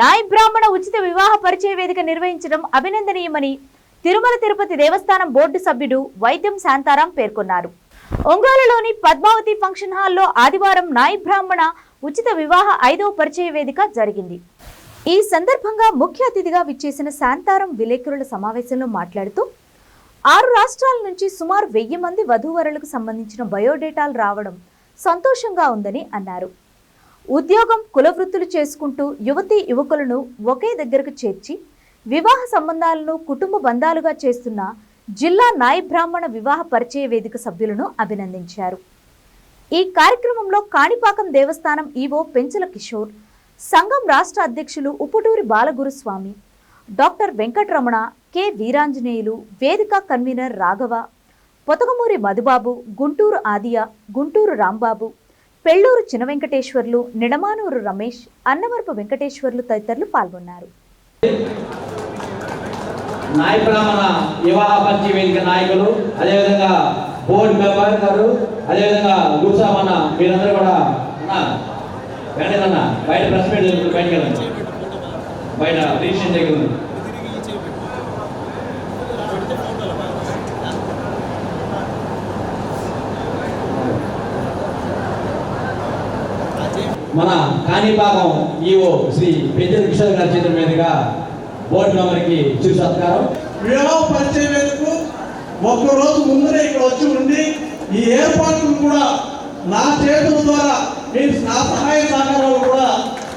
నాయ్ బ్రాహ్మణ ఉచిత వివాహ పరిచయ వేదిక నిర్వహించడం అభినందనీయమని తిరుమల తిరుపతి దేవస్థానం బోర్డు సభ్యుడు వైద్యం శాంతారాం పేర్కొన్నారు. ఒంగోలులోని పద్మావతి ఫంక్షన్ హాల్లో ఆదివారం నాయ్ బ్రాహ్మణ ఉచిత వివాహ ఐదవ పరిచయ వేదిక జరిగింది. ఈ సందర్భంగా ముఖ్య అతిథిగా విచ్చేసిన శాంతారం విలేకరుల సమావేశంలో మాట్లాడుతూ ఆరు రాష్ట్రాల నుంచి సుమారు వెయ్యి మంది వధూవరులకు సంబంధించిన బయోడేటాలు రావడం సంతోషంగా ఉందని అన్నారు. ఉద్యోగం కులవృత్తులు చేసుకుంటూ యువతి యువకులను ఒకే దగ్గరకు చేర్చి వివాహ సంబంధాలను కుటుంబ బంధాలుగా చేస్తున్న జిల్లా నాయ బ్రాహ్మణ వివాహ పరిచయ వేదిక సభ్యులను అభినందించారు. ఈ కార్యక్రమంలో కాణిపాకం దేవస్థానం ఈవో పెంచల కిషోర్ సంఘం రాష్ట్ర అధ్యక్షులు ఉప్పుటూరి బాలగురుస్వామి డాక్టర్ వెంకటరమణ కె వీరాంజనేయులు వేదిక కన్వీనర్ రాఘవ పొతగమూరి మధుబాబు గుంటూరు ఆదియ గుంటూరు రాంబాబు పెళ్ళూరు చిన్న వెంకటేశ్వర్లు నిడమానూరు రమేష్ అన్నవరపు వెంకటేశ్వర్లు తదితరులు పాల్గొన్నారు. నాయ బ్రాహ్మణ వివాహ పంచ వేదిక నాయకులు అదేవిధంగా బోర్డు మెంబర్ గారు అదేవిధంగా గురుసామన్న మీరందరూ కూడా అన్న వెళ్ళండి బయట ప్రెస్ మీట్ జరుగుతుంది బయటకు వెళ్ళండి బయట రిజిస్ట్రేషన్ దగ్గర ఉంది మన కాణిపాకం ఈఓ శ్రీ పెద్దల కిషోర్ గారి చేతుల మీదుగా బోర్డు మెంబర్కి చిరు సత్కారం. వివాహ పరిచయం ఎందుకు ఒక్క రోజు ముందరే ఇక్కడ వచ్చి ఉండి ఈ ఏర్పాట్లు కూడా నా చేతుల ద్వారా మీరు నా సహాయ సహకారాలు కూడా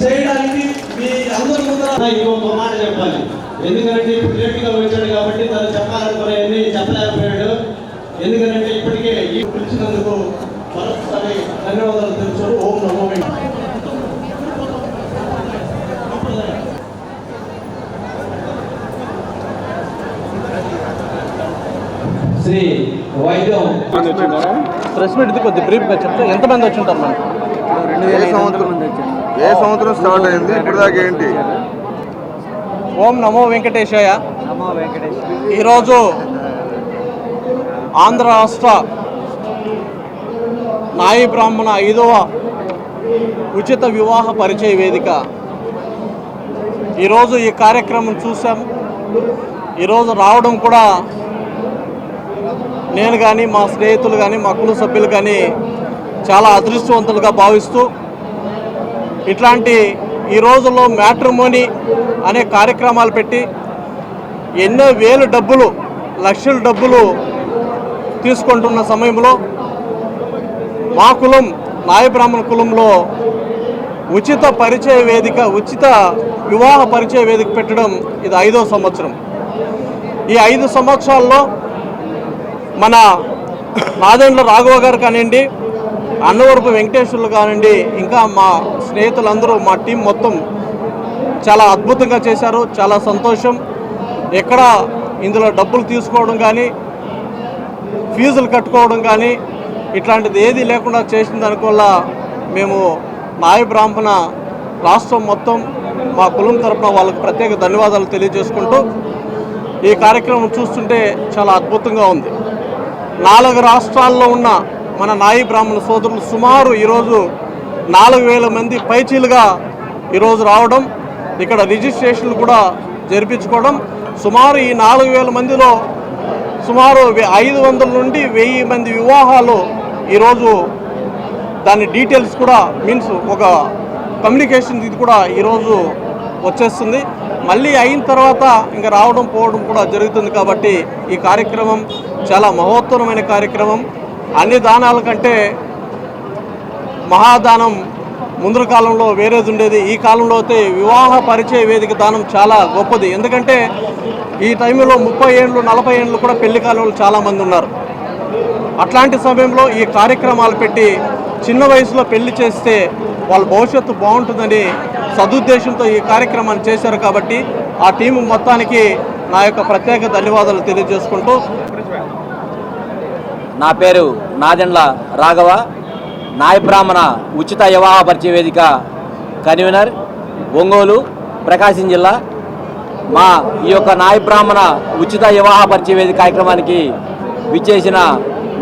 చేయడానికి మీ అందరి ముందర ఇంకొక మాట చెప్పాలి. ఎందుకంటే ఇప్పుడు లేట్గా వచ్చాడు కాబట్టి తను చెప్పాలనుకునేది చెప్పలేకపోయాడు. ఎందుకంటే ఇప్పటికే ఈ పిలిచినందుకు మరొకసారి ధన్యవాదాలు తెలుసు ఓం నమో. శ్రీ వైద్యం. ప్రెస్ మీట్ ఇది కొద్ది బ్రీఫ్గా చెప్తే ఎంతమంది వచ్చి ఉంటారు మనకు ఏ సంవత్సరం? ఏ సంవత్సరం స్టార్ట్ అయింది? ఇప్పుడు దాకా ఏంటి? ఓం నమో వెంకటేశాయ. ఈరోజు ఆంధ్ర రాష్ట్ర నాయి బ్రాహ్మణ ఐదవ ఉచిత వివాహ పరిచయ వేదిక. ఈరోజు ఈ కార్యక్రమం చూసాం ఈరోజు రావడం కూడా నేను కానీ మా స్నేహితులు కానీ మా కుల సభ్యులు కానీ చాలా అదృష్టవంతులుగా భావిస్తూ ఇట్లాంటి ఈ రోజుల్లో మ్యాట్రిమోనీ అనే కార్యక్రమాలు పెట్టి ఎన్నో వేలు డబ్బులు లక్షల డబ్బులు తీసుకుంటున్న సమయంలో మా కులం నాయబ్రాహ్మణ కులంలో ఉచిత పరిచయ వేదిక ఉచిత వివాహ పరిచయ వేదిక పెట్టడం ఇది ఐదో సంవత్సరం. ఈ ఐదు సంవత్సరాల్లో మన నాదెండ్ల రాఘవ గారు కానివ్వండి అన్నవరపు వెంకటేశ్వర్లు కానివ్వండి ఇంకా మా స్నేహితులందరూ మా టీం మొత్తం చాలా అద్భుతంగా చేశారు చాలా సంతోషం. ఎక్కడ ఇందులో డబ్బులు తీసుకోవడం కానీ ఫీజులు కట్టుకోవడం కానీ ఇట్లాంటిది ఏది లేకుండా చేసిన దానివల్ల మేము నాయ బ్రాహ్మణ రాష్ట్రం మొత్తం మా కులం తరపున వాళ్ళకు ప్రత్యేక ధన్యవాదాలు తెలియజేసుకుంటూ ఈ కార్యక్రమం చూస్తుంటే చాలా అద్భుతంగా ఉంది. నాలుగు రాష్ట్రాల్లో ఉన్న మన నాయి బ్రాహ్మణ సోదరులు సుమారు ఈరోజు నాలుగు వేల మంది పైచీలుగా ఈరోజు రావడం ఇక్కడ రిజిస్ట్రేషన్లు కూడా జరిపించుకోవడం. సుమారు ఈ నాలుగు వేల మందిలో సుమారు ఐదు వందల నుండి వెయ్యి మంది వివాహాలు ఈరోజు దాని డీటెయిల్స్ కూడా మీన్స్ ఒక కమ్యూనికేషన్ ఇది కూడా ఈరోజు వచ్చేస్తుంది. మళ్ళీ అయిన తర్వాత ఇంకా రావడం పోవడం కూడా జరుగుతుంది కాబట్టి ఈ కార్యక్రమం చాలా మహోత్తరమైన కార్యక్రమం. అన్ని దానాల కంటే మహాదానం ముందు కాలంలో వేరేది ఉండేది. ఈ కాలంలో అయితే వివాహ పరిచయ వేదిక దానం చాలా గొప్పది. ఎందుకంటే ఈ టైంలో ముప్పై ఏళ్ళు నలభై ఏళ్ళు కూడా పెళ్ళి కాలంలో చాలామంది ఉన్నారు. అట్లాంటి సమయంలో ఈ కార్యక్రమాలు పెట్టి చిన్న వయసులో పెళ్ళి చేస్తే వాళ్ళ భవిష్యత్తు బాగుంటుందని సదుద్దేశంతో ఈ కార్యక్రమాన్ని చేశారు కాబట్టి ఆ టీము మొత్తానికి నా యొక్క ప్రత్యేక ధన్యవాదాలు తెలియజేసుకుంటూ నా పేరు నాదెండ్ల రాఘవ నాయబ్రాహ్మణ ఉచిత వివాహ పరిచయ వేదిక కన్వీనర్ ఒంగోలు ప్రకాశం జిల్లా. మా ఈ యొక్క నాయబ్రాహ్మణ ఉచిత వివాహ పరిచయ వేదిక కార్యక్రమానికి విచ్చేసిన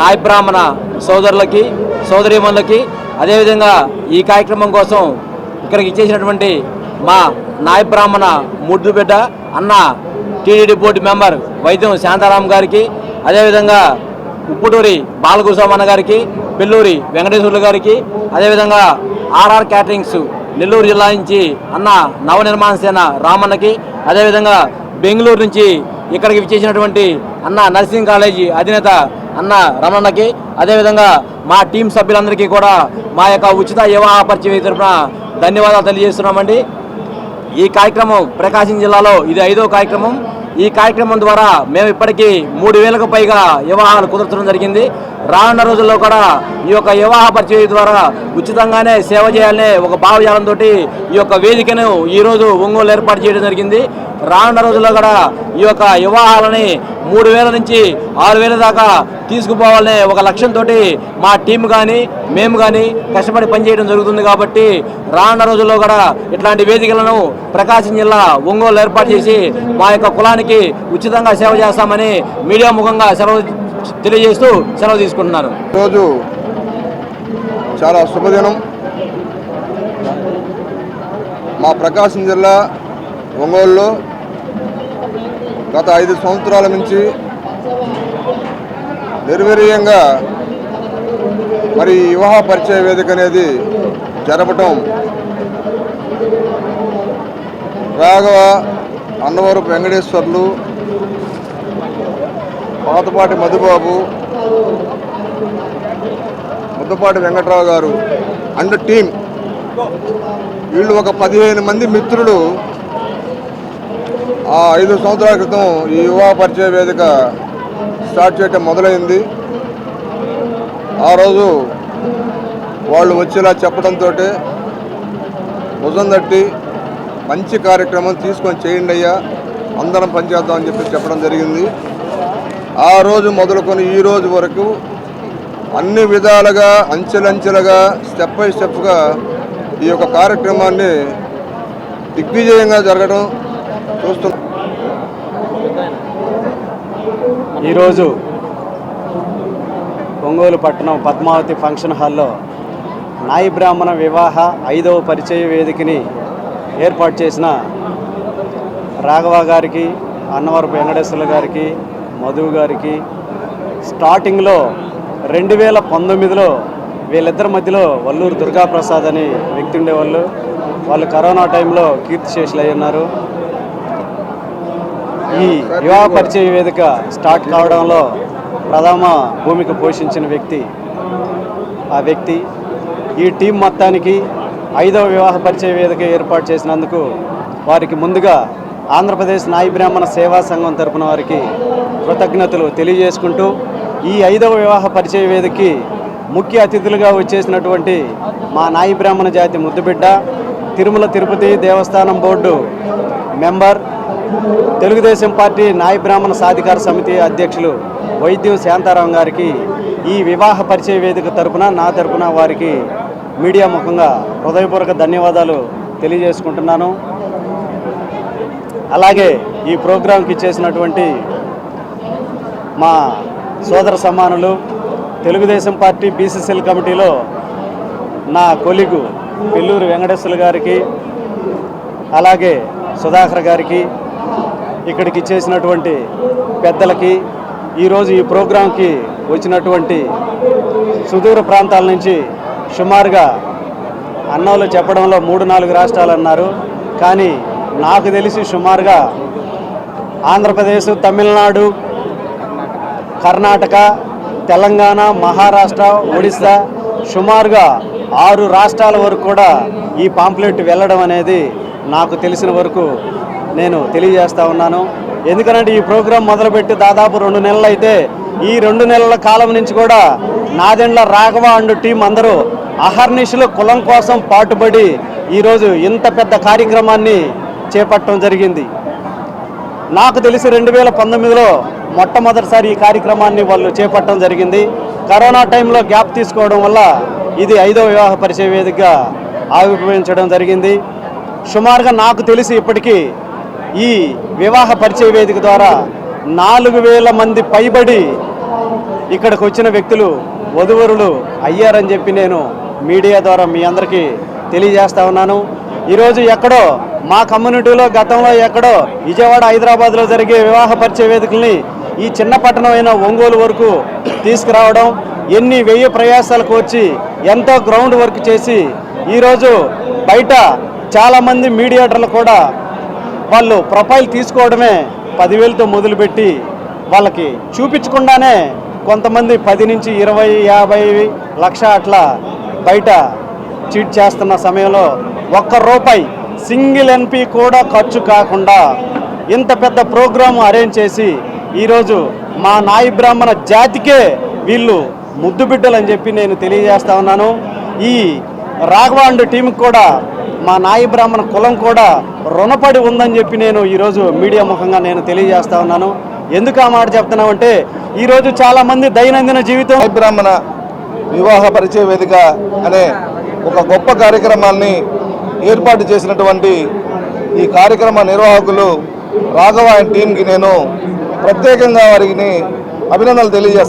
నాయబ్రాహ్మణ సోదరులకి సోదరిమణులకి అదేవిధంగా ఈ కార్యక్రమం కోసం ఇక్కడికి ఇచ్చేసినటువంటి మా నాయ బ్రాహ్మణ ముడ్డు బిడ్డ అన్న టీడీడీ బోర్డు మెంబర్ వైద్యం శాంతారాం గారికి అదేవిధంగా ఉప్పుటూరి బాలగురుస్వామన్న గారికి పెల్లూరి వెంకటేశ్వర్లు గారికి అదేవిధంగా ఆర్ఆర్ క్యాటరింగ్స్ నెల్లూరు జిల్లా నుంచి అన్న నవనిర్మాణ సేన రామన్నకి అదేవిధంగా బెంగళూరు నుంచి ఇక్కడికి విచ్చేసినటువంటి అన్న నర్సింగ్ కాలేజీ అధినేత అన్న రమణకి అదేవిధంగా మా టీం సభ్యులందరికీ కూడా మా యొక్క ఉచిత వివాహ పరిచయం తరపున ధన్యవాదాలు తెలియజేస్తున్నామండి. ఈ కార్యక్రమం ప్రకాశం జిల్లాలో ఇది ఐదో కార్యక్రమం. ఈ కార్యక్రమం ద్వారా మేము ఇప్పటికీ మూడు వేలకు పైగా వివాహాలు కుదర్చడం జరిగింది. రానున్న రోజుల్లో కూడా ఈ యొక్క వివాహ పరిచయం ద్వారా ఉచితంగానే సేవ చేయాలనే ఒక భావజాలంతో ఈ యొక్క వేదికను ఈరోజు ఒంగోలు ఏర్పాటు చేయడం జరిగింది. రానున్న రోజుల్లో కూడా ఈ యొక్క వివాహాలని మూడు వేల నుంచి ఆరు వేల దాకా తీసుకుపోవాలనే ఒక లక్ష్యంతో మా టీం కానీ మేము కానీ కష్టపడి పనిచేయడం జరుగుతుంది కాబట్టి రానున్న రోజుల్లో కూడా ఇట్లాంటి వేదికలను ప్రకాశం జిల్లా ఒంగోలు ఏర్పాటు చేసి మా యొక్క కులానికి ఉచితంగా సేవ చేస్తామని మీడియా ముఖంగా సెలవు తెలియజేస్తూ సెలవు తీసుకుంటున్నాను. ఈరోజు చాలా శుభదినం. మా ప్రకాశం జిల్లా ఒంగోలులో గత ఐదు సంవత్సరాల నుంచి నిర్వీర్యంగా మరి వివాహ పరిచయ వేదిక అనేది జరపటం రాఘవ అన్నవరపు వెంకటేశ్వర్లు పాతపాటి మధుబాబు ముద్దపాటి వెంకట్రావు గారు అండ్ టీం వీళ్ళు ఒక పదిహేను మంది మిత్రులు ఐదు సంవత్సరాల క్రితం ఈ యువ పరిచయ వేదిక స్టార్ట్ చేయటం మొదలైంది. ఆ రోజు వాళ్ళు వచ్చేలా చెప్పడంతో భుజం తట్టి మంచి కార్యక్రమం తీసుకొని చేయండి అయ్యా అందరం పనిచేద్దామని చెప్పి చెప్పడం జరిగింది. ఆ రోజు మొదలుకొని ఈ రోజు వరకు అన్ని విధాలుగా అంచెలంచెలుగా స్టెప్ బై స్టెప్గా ఈ యొక్క కార్యక్రమాన్ని దిగ్విజయంగా జరగడం చూస్తున్నాం. ఈరోజు ఒంగోలు పట్టణం పద్మావతి ఫంక్షన్ హాల్లో నాయి బ్రాహ్మణ వివాహ ఐదవ పరిచయ వేదికని ఏర్పాటు చేసిన రాఘవ గారికి అన్నవరపు వెంకటేశ్వర్ల గారికి మధు గారికి స్టార్టింగ్లో రెండు వేల పంతొమ్మిదిలో వీళ్ళిద్దరి మధ్యలో వల్లూరు దుర్గాప్రసాద్ అని వ్యక్తి ఉండేవాళ్ళు. వాళ్ళు కరోనా టైంలో కీర్తిశేషులు అయి ఉన్నారు ఈ వివాహ పరిచయ వేదిక స్టార్ట్ కావడంలో ప్రథమ భూమిక పోషించిన వ్యక్తి ఆ వ్యక్తి. ఈ టీం మొత్తానికి ఐదవ వివాహ పరిచయ వేదిక ఏర్పాటు చేసినందుకు వారికి ముందుగా ఆంధ్రప్రదేశ్ నాయి బ్రాహ్మణ సేవా సంఘం తరపున వారికి కృతజ్ఞతలు తెలియజేసుకుంటూ ఈ ఐదవ వివాహ పరిచయ వేదికకి ముఖ్య అతిథులుగా వచ్చేసినటువంటి మా నాయి బ్రాహ్మణ జాతి ముద్దుబిడ్డ తిరుమల తిరుపతి దేవస్థానం బోర్డు మెంబర్ తెలుగుదేశం పార్టీ నాయ బ్రాహ్మణ సాధికార సమితి అధ్యక్షులు వైద్యం శాంతారాం గారికి ఈ వివాహ పరిచయ వేదిక తరపున నా తరపున వారికి మీడియా ముఖంగా హృదయపూర్వక ధన్యవాదాలు తెలియజేసుకుంటున్నాను. అలాగే ఈ ప్రోగ్రాంకి చేసినటువంటి మా సోదర సమానులు తెలుగుదేశం పార్టీ బీసీసీఎల్ కమిటీలో నా కొలిగు పెల్లూరు వెంకటేశ్వర గారికి అలాగే సుధాకర్ గారికి ఇక్కడికి చేసినటువంటి పెద్దలకి ఈరోజు ఈ ప్రోగ్రాంకి వచ్చినటువంటి సుదూర ప్రాంతాల నుంచి సుమారుగా అన్నోళ్ళు చెప్పడంలో మూడు నాలుగు రాష్ట్రాలు అన్నారు. కానీ నాకు తెలిసి సుమారుగా ఆంధ్రప్రదేశ్ తమిళనాడు కర్ణాటక తెలంగాణ మహారాష్ట్ర ఒడిశా సుమారుగా ఆరు రాష్ట్రాల వరకు కూడా ఈ పాంప్లెట్ వెళ్ళడం అనేది నాకు తెలిసిన వరకు నేను తెలియజేస్తా ఉన్నాను. ఎందుకనంటే ఈ ప్రోగ్రాం మొదలుపెట్టి దాదాపు రెండు నెలలు అయితే ఈ రెండు నెలల కాలం నుంచి కూడా నాదెండ్ల రాఘవ అండ్ టీం అందరూ అహర్నిశలు కులం కోసం పాటుపడి ఈరోజు ఇంత పెద్ద కార్యక్రమాన్ని చేపట్టడం జరిగింది. నాకు తెలిసి రెండు వేల పంతొమ్మిదిలో మొట్టమొదటిసారి ఈ కార్యక్రమాన్ని వాళ్ళు చేపట్టడం జరిగింది. కరోనా టైంలో గ్యాప్ తీసుకోవడం వల్ల ఇది ఐదో వివాహ పరిచయ వేదికగా ఆవిర్భవించడం జరిగింది. సుమారుగా నాకు తెలిసి ఇప్పటికీ ఈ వివాహ పరిచయ వేదిక ద్వారా నాలుగు వేల మంది పైబడి ఇక్కడికి వచ్చిన వ్యక్తులు వధువరులు అయ్యారని చెప్పి నేను మీడియా ద్వారా మీ అందరికీ తెలియజేస్తా ఉన్నాను. ఈరోజు ఎక్కడో మా కమ్యూనిటీలో గతంలో ఎక్కడో విజయవాడ హైదరాబాద్లో జరిగే వివాహ పరిచయ వేదికల్ని ఈ చిన్న పట్టణమైన ఒంగోలు వరకు తీసుకురావడం ఎన్ని వెయ్యి ప్రయాసాలకు వచ్చి ఎంతో గ్రౌండ్ వర్క్ చేసి ఈరోజు బయట చాలామంది మీడియేటర్లు కూడా వాళ్ళు ప్రొఫైల్ తీసుకోవడమే పదివేలతో మొదలుపెట్టి వాళ్ళకి చూపించకుండానే కొంతమంది పది నుంచి ఇరవై యాభై లక్ష అట్లా బయట చీట్ చేస్తున్న సమయంలో ఒక్క రూపాయి సింగిల్ ఎన్పి కూడా ఖర్చు కాకుండా ఇంత పెద్ద ప్రోగ్రాం అరేంజ్ చేసి ఈరోజు మా నాయి బ్రాహ్మణ జాతికే వీళ్ళు ముద్దు అని చెప్పి నేను తెలియజేస్తా ఉన్నాను. ఈ రాఘవాండ్ టీంకి కూడా మా నాయి బ్రాహ్మణ కులం కూడా రుణపడి ఉందని చెప్పి నేను ఈరోజు మీడియా ముఖంగా నేను తెలియజేస్తా ఉన్నాను. ఎందుకు ఆ మాట చెప్తున్నామంటే ఈరోజు చాలామంది దైనందిన జీవితం నాయ బ్రాహ్మణ వివాహ పరిచయ వేదిక అనే ఒక గొప్ప కార్యక్రమాన్ని ఏర్పాటు చేసినటువంటి ఈ కార్యక్రమ నిర్వాహకులు రాఘవ అండ్ టీంకి నేను ప్రత్యేకంగా వారికి అభినందనలు తెలియజేస్తాను